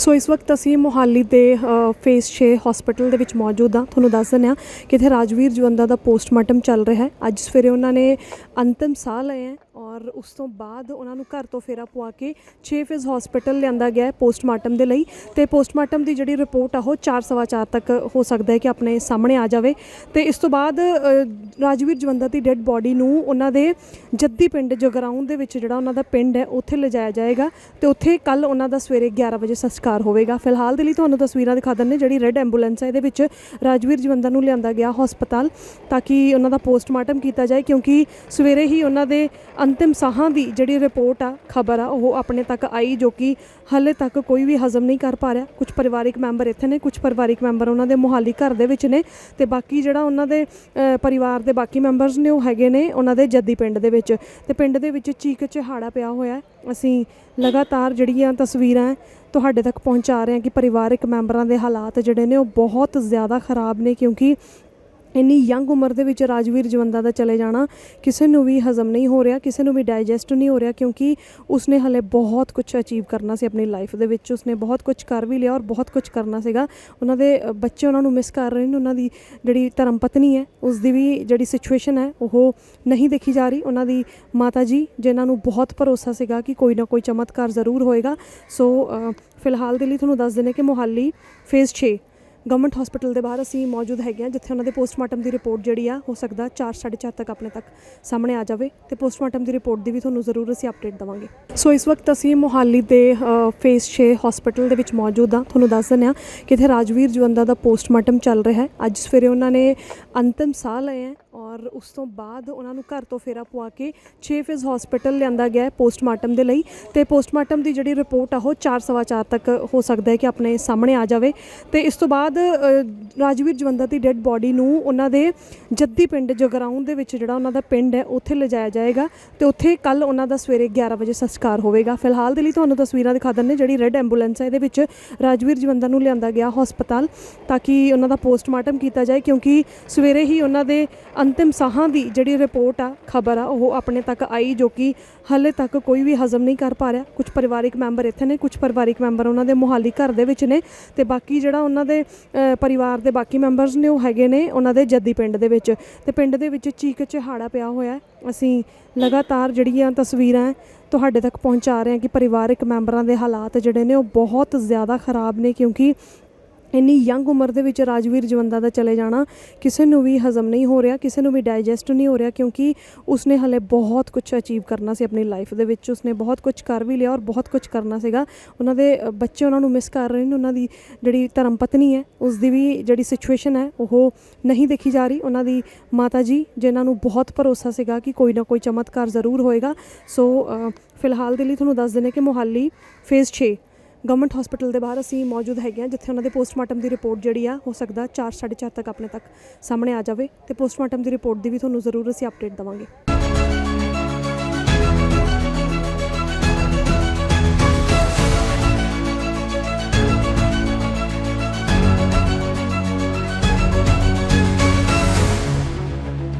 ਸੋ ਇਸ ਵਕਤ ਅਸੀਂ ਮੋਹਾਲੀ ਦੇ ਫੇਸ 6 ਹਸਪੀਟਲ ਦੇ ਵਿੱਚ ਮੌਜੂਦ ਹਾਂ। ਤੁਹਾਨੂੰ ਦੱਸ ਦਿੰਦੇ ਹਾਂ ਕਿ ਇੱਥੇ ਰਾਜਵੀਰ ਜਵੰਦਾ ਦਾ ਪੋਸਟਮਾਰਟਮ ਚੱਲ ਰਿਹਾ ਹੈ। ਅੱਜ ਸਵੇਰੇ ਉਹਨਾਂ ਨੇ ਅੰਤਿਮ ਸਾਹ ਲਏ ਹੈ। ਔਰ ਉਸ ਤੋਂ ਬਾਅਦ ਉਹਨਾਂ ਨੂੰ ਘਰ ਤੋਂ ਫੇਰਾ ਪਵਾ ਕੇ 6 ਫੇਜ਼ ਹਸਪੀਟਲ ਲਿਆਂਦਾ ਗਿਆ ਪੋਸਟਮਾਰਟਮ ਦੇ ਲਈ ਤੇ ਪੋਸਟਮਾਰਟਮ ਦੀ ਜਿਹੜੀ ਰਿਪੋਰਟ ਆ ਉਹ 4:15 ਤੱਕ ਹੋ ਸਕਦਾ ਹੈ ਕਿ ਆਪਣੇ ਸਾਹਮਣੇ ਆ ਜਾਵੇ। ਤੇ ਇਸ ਤੋਂ ਬਾਅਦ ਰਾਜਵੀਰ ਜਵੰਦਾ ਦੀ ਡੈੱਡ ਬਾਡੀ ਨੂੰ ਉਹਨਾਂ ਦੇ ਜੱਦੀ ਪਿੰਡ ਜਗਰਾਉਂ ਦੇ ਵਿੱਚ ਜਿਹੜਾ ਉਹਨਾਂ ਦਾ ਪਿੰਡ ਹੈ, ਉੱਥੇ ਲਿਜਾਇਆ ਜਾਏਗਾ ਤੇ ਉੱਥੇ ਕੱਲ ਉਹਨਾਂ ਦਾ ਸਵੇਰੇ 11 ਵਜੇ ਸੰਸਕਾਰ ਹੋਵੇਗਾ। ਫਿਲਹਾਲ ਦੇ ਲਈ ਤੁਹਾਨੂੰ ਤਸਵੀਰਾਂ ਦਿਖਾ ਦਿੰਦੇ ਜਿਹੜੀ ਰੈੱਡ ਐਂਬੂਲੈਂਸ ਹੈ ਇਹਦੇ ਵਿੱਚ ਰਾਜਵੀਰ ਜਵੰਦਾ ਨੂੰ ਲਿਆਂਦਾ ਗਿਆ ਹਸਪਤਾਲ ਤਾਂ ਕਿ ਉਹਨਾਂ ਦਾ ਪੋਸਟਮਾਰਟਮ ਕੀਤਾ ਜਾਏ ਕਿਉਂਕਿ ਸਵੇਰੇ ਹੀ ਉਹਨਾਂ ਦੇ ਅੰਤਿਮ ਸਾਹਾਂ ਦੀ ਜਿਹੜੀ ਰਿਪੋਰਟ ਆ, ਖਬਰ ਆ, ਉਹ ਆਪਣੇ ਤੱਕ ਆਈ ਜੋ ਕਿ ਹਾਲੇ ਤੱਕ ਕੋਈ ਵੀ ਹਜ਼ਮ ਨਹੀਂ ਕਰ ਪਾ ਰਿਹਾ। ਕੁਝ ਪਰਿਵਾਰਿਕ ਮੈਂਬਰ ਇੱਥੇ ਨੇ ਕੁਝ ਪਰਿਵਾਰਿਕ ਮੈਂਬਰ ਉਹਨਾਂ ਦੇ ਮੁਹਾਲੀ ਘਰ ਦੇ ਵਿੱਚ ਨੇ ਤੇ ਬਾਕੀ ਜਿਹੜਾ ਉਹਨਾਂ ਦੇ ਪਰਿਵਾਰ ਦੇ ਬਾਕੀ ਮੈਂਬਰਸ ਨੇ, ਉਹ ਹੈਗੇ ਨੇ ਉਹਨਾਂ ਦੇ ਜੱਦੀ ਪਿੰਡ ਦੇ ਵਿੱਚ। ਤੇ ਪਿੰਡ ਦੇ ਵਿੱਚ ਚੀਕ ਚਿਹਾੜਾ ਪਿਆ ਹੋਇਆ ਅਸੀਂ ਲਗਾਤਾਰ ਜਿਹੜੀਆਂ ਤਸਵੀਰਾਂ ਤੁਹਾਡੇ ਤੱਕ ਪਹੁੰਚਾ ਰਹੇ ਹਾਂ ਕਿ ਪਰਿਵਾਰਕ ਮੈਂਬਰਾਂ ਦੇ ਹਾਲਾਤ ਜਿਹੜੇ ਨੇ, ਉਹ ਬਹੁਤ ਜ਼ਿਆਦਾ ਖਰਾਬ ਨੇ ਕਿਉਂਕਿ ਇੰਨੀ ਯੰਗ ਉਮਰ ਦੇ ਵਿੱਚ ਰਾਜਵੀਰ ਜਵੰਦਾ ਦਾ ਚਲੇ ਜਾਣਾ ਕਿਸੇ ਨੂੰ ਵੀ ਹਜ਼ਮ ਨਹੀਂ ਹੋ ਰਿਹਾ, ਕਿਸੇ ਨੂੰ ਵੀ ਡਾਈਜੈਸਟ ਨਹੀਂ ਹੋ ਰਿਹਾ ਕਿਉਂਕਿ ਉਸਨੇ ਹਲੇ ਬਹੁਤ ਕੁਝ ਅਚੀਵ ਕਰਨਾ ਸੀ ਆਪਣੀ ਲਾਈਫ ਦੇ ਵਿੱਚ, ਉਸਨੇ ਬਹੁਤ ਕੁਝ ਕਰ ਵੀ ਲਿਆ ਔਰ ਬਹੁਤ ਕੁਝ ਕਰਨਾ ਸੀਗਾ। ਉਹਨਾਂ ਦੇ ਬੱਚੇ ਉਹਨਾਂ ਨੂੰ ਮਿਸ ਕਰ ਰਹੇ ਨੇ, ਉਹਨਾਂ ਦੀ ਜਿਹੜੀ ਧਰਮ ਪਤਨੀ ਹੈ ਉਸ ਦੀ ਵੀ ਜਿਹੜੀ ਸਿਚੁਏਸ਼ਨ ਹੈ, ਉਹ ਨਹੀਂ ਦੇਖੀ ਜਾ ਰਹੀ। ਉਹਨਾਂ ਦੀ ਮਾਤਾ ਜੀ, ਜਿਨ੍ਹਾਂ ਨੂੰ ਬਹੁਤ ਭਰੋਸਾ ਸੀਗਾ ਕਿ ਕੋਈ ਨਾ ਕੋਈ ਚਮਤਕਾਰ ਜ਼ਰੂਰ ਹੋਏਗਾ। ਸੋ ਫਿਲਹਾਲ ਦੇ ਲਈ ਤੁਹਾਨੂੰ ਦੱਸ ਦਿੰਦੇ ਕਿ ਮੋਹਾਲੀ ਫੇਜ਼ 6 ਗਵਰਨਮੈਂਟ ਹਸਪੀਟਲ ਦੇ ਬਾਹਰ ਅਸੀਂ ਮੌਜੂਦ ਹੈਗੇ ਹਾਂ, ਜਿੱਥੇ ਉਹਨਾਂ ਦੇ ਪੋਸਟਮਾਰਟਮ ਦੀ ਰਿਪੋਰਟ ਜਿਹੜੀ ਆ, ਹੋ ਸਕਦਾ 4:30 ਤੱਕ ਆਪਣੇ ਤੱਕ ਸਾਹਮਣੇ ਆ ਜਾਵੇ ਤੇ ਪੋਸਟਮਾਰਟਮ ਦੀ ਰਿਪੋਰਟ ਦੀ ਵੀ ਤੁਹਾਨੂੰ ਜ਼ਰੂਰ ਅਸੀਂ ਅਪਡੇਟ ਦਵਾਂਗੇ। ਸੋ ਇਸ ਵਕਤ ਅਸੀਂ ਮੋਹਾਲੀ ਦੇ ਫੇਸ 6 ਹਸਪੀਟਲ ਦੇ ਵਿੱਚ ਮੌਜੂਦ ਹਾਂ। ਤੁਹਾਨੂੰ ਦੱਸ ਦਿੰਦੇ ਹਾਂ ਕਿ ਇੱਥੇ ਰਾਜਵੀਰ ਜਵੰਦਾ ਦਾ ਪੋਸਟਮਾਰਟਮ ਚੱਲ ਰਿਹਾ ਹੈ। ਅੱਜ ਸਵੇਰੇ ਉਹਨਾਂ ਨੇ ਅੰਤਿਮ ਸਾਹ ਲਏ ਹੈ ਔਰ ਉਸ ਤੋਂ ਬਾਅਦ ਉਹਨਾਂ ਨੂੰ ਘਰ ਤੋਂ ਫੇਰਾ ਪਵਾ ਕੇ 6 ਫੇਜ਼ ਹਸਪੀਟਲ ਲਿਆਂਦਾ ਗਿਆ ਹੈ ਪੋਸਟਮਾਰਟਮ ਦੇ ਲਈ ਤੇ ਪੋਸਟਮਾਰਟਮ ਦੀ ਜਿਹੜੀ ਰਿਪੋਰਟ ਆ ਉਹ 4:15 ਤੱਕ ਹੋ ਸਕਦਾ ਹੈ ਕਿ ਆਪਣੇ ਸਾਹਮਣੇ ਆ ਜਾਵੇ ਤੇ ਇਸ ਤੋਂ ਬਾਅਦ ਰਾਜਵੀਰ ਜਵੰਦਾ ਦੀ ਡੈੱਡ ਬਾਡੀ ਨੂੰ ਉਹਨਾਂ ਦੇ ਜੱਦੀ ਪਿੰਡ ਜਗਰਾਉਂ ਦੇ ਵਿੱਚ ਜਿਹੜਾ ਉਹਨਾਂ ਦਾ ਪਿੰਡ ਹੈ ਉੱਥੇ ਲਿਜਾਇਆ ਜਾਏਗਾ ਤੇ ਉੱਥੇ ਕੱਲ ਉਹਨਾਂ ਦਾ ਸਵੇਰੇ 11 ਵਜੇ ਸੰਸਕਾਰ ਹੋਵੇਗਾ। ਫਿਲਹਾਲ ਦੇ ਲਈ ਤੁਹਾਨੂੰ ਤਸਵੀਰਾਂ ਦਿਖਾ ਦਿੰਦੇ ਜਿਹੜੀ ਰੈੱਡ ਐਂਬੂਲੈਂਸ ਹੈ, ਇਹਦੇ ਵਿੱਚ ਰਾਜਵੀਰ ਜਵੰਦਾ ਨੂੰ ਲਿਆਂਦਾ ਗਿਆ ਹਸਪਤਾਲ ਤਾਂ ਕਿ ਉਹਨਾਂ ਦਾ ਪੋਸਟਮਾਰਟਮ ਕੀਤਾ ਜਾਏ ਕਿਉਂਕਿ ਸਵੇਰੇ ਹੀ ਉਹਨਾਂ ਦੇ ਅੰਤਿਮ ਸਾਹਾਂ ਦੀ ਜਿਹੜੀ ਰਿਪੋਰਟ ਆ, ਖਬਰ ਆ, ਉਹ ਆਪਣੇ ਤੱਕ ਆਈ ਜੋ ਕਿ ਹਾਲੇ ਤੱਕ ਕੋਈ ਵੀ ਹਜ਼ਮ ਨਹੀਂ ਕਰ ਪਾ ਰਿਹਾ। ਕੁਝ ਪਰਿਵਾਰਿਕ ਮੈਂਬਰ ਇੱਥੇ ਨੇ, ਕੁਝ ਪਰਿਵਾਰਿਕ ਮੈਂਬਰ ਉਹਨਾਂ ਦੇ ਮੁਹਾਲੀ ਘਰ ਦੇ ਵਿੱਚ ਨੇ ਤੇ ਬਾਕੀ ਜਿਹੜਾ ਉਹਨਾਂ ਦੇ ਪਰਿਵਾਰ ਦੇ ਬਾਕੀ ਮੈਂਬਰਸ ਨੇ ਉਹ ਹੈਗੇ ਨੇ ਉਹਨਾਂ ਦੇ ਜੱਦੀ ਪਿੰਡ ਦੇ ਵਿੱਚ। ਤੇ ਪਿੰਡ ਦੇ ਵਿੱਚ ਚੀਕ ਚਿਹਾੜਾ ਪਿਆ ਹੋਇਆ ਅਸੀਂ ਲਗਾਤਾਰ ਜਿਹੜੀਆਂ ਤਸਵੀਰਾਂ ਤੁਹਾਡੇ ਤੱਕ ਪਹੁੰਚਾ ਰਹੇ ਹਾਂ ਕਿ ਪਰਿਵਾਰਕ ਮੈਂਬਰਾਂ ਦੇ ਹਾਲਾਤ ਜਿਹੜੇ ਨੇ ਉਹ ਬਹੁਤ ਜ਼ਿਆਦਾ ਖਰਾਬ ਨੇ ਕਿਉਂਕਿ ਇੰਨੀ ਯੰਗ ਉਮਰ ਦੇ ਵਿੱਚ ਰਾਜਵੀਰ ਜਵੰਦਾ ਦਾ ਚਲੇ ਜਾਣਾ ਕਿਸੇ ਨੂੰ ਵੀ ਹਜ਼ਮ ਨਹੀਂ ਹੋ ਰਿਹਾ, ਕਿਸੇ ਨੂੰ ਵੀ ਡਾਈਜੈਸਟ ਨਹੀਂ ਹੋ ਰਿਹਾ ਕਿਉਂਕਿ ਉਸਨੇ ਹਲੇ ਬਹੁਤ ਕੁਝ ਅਚੀਵ ਕਰਨਾ ਸੀ ਆਪਣੀ ਲਾਈਫ ਦੇ ਵਿੱਚ, ਉਸਨੇ ਬਹੁਤ ਕੁਝ ਕਰ ਵੀ ਲਿਆ ਔਰ ਬਹੁਤ ਕੁਝ ਕਰਨਾ ਸੀਗਾ। ਉਹਨਾਂ ਦੇ ਬੱਚੇ ਉਹਨਾਂ ਨੂੰ ਮਿਸ ਕਰ ਰਹੇ ਨੇ, ਉਹਨਾਂ ਦੀ ਜਿਹੜੀ ਧਰਮ ਪਤਨੀ ਹੈ ਉਸ ਦੀ ਵੀ ਜਿਹੜੀ ਸਿਚੁਏਸ਼ਨ ਹੈ, ਉਹ ਨਹੀਂ ਦੇਖੀ ਜਾ ਰਹੀ। ਉਹਨਾਂ ਦੀ ਮਾਤਾ ਜੀ, ਜਿਨ੍ਹਾਂ ਨੂੰ ਬਹੁਤ ਭਰੋਸਾ ਸੀਗਾ ਕਿ ਕੋਈ ਨਾ ਕੋਈ ਚਮਤਕਾਰ ਜ਼ਰੂਰ ਹੋਏਗਾ। ਸੋ ਫਿਲਹਾਲ ਦੇ ਲਈ ਤੁਹਾਨੂੰ ਦੱਸ ਦਿੰਦੇ ਕਿ ਮੋਹਾਲੀ ਫੇਜ਼ 6 ਗਵਰਨਮੈਂਟ ਹਸਪੀਟਲ ਦੇ ਬਾਹਰ ਅਸੀਂ ਮੌਜੂਦ ਹੈਗੇ ਹਾਂ, ਜਿੱਥੇ ਉਹਨਾਂ ਦੇ ਪੋਸਟਮਾਰਟਮ ਦੀ ਰਿਪੋਰਟ ਜਿਹੜੀ ਆ, ਹੋ ਸਕਦਾ 4:30 ਤੱਕ ਆਪਣੇ ਤੱਕ ਸਾਹਮਣੇ ਆ ਜਾਵੇ ਤੇ ਪੋਸਟਮਾਰਟਮ ਦੀ ਰਿਪੋਰਟ ਦੀ ਵੀ ਤੁਹਾਨੂੰ ਜ਼ਰੂਰ ਅਸੀਂ ਅਪਡੇਟ ਦਵਾਂਗੇ।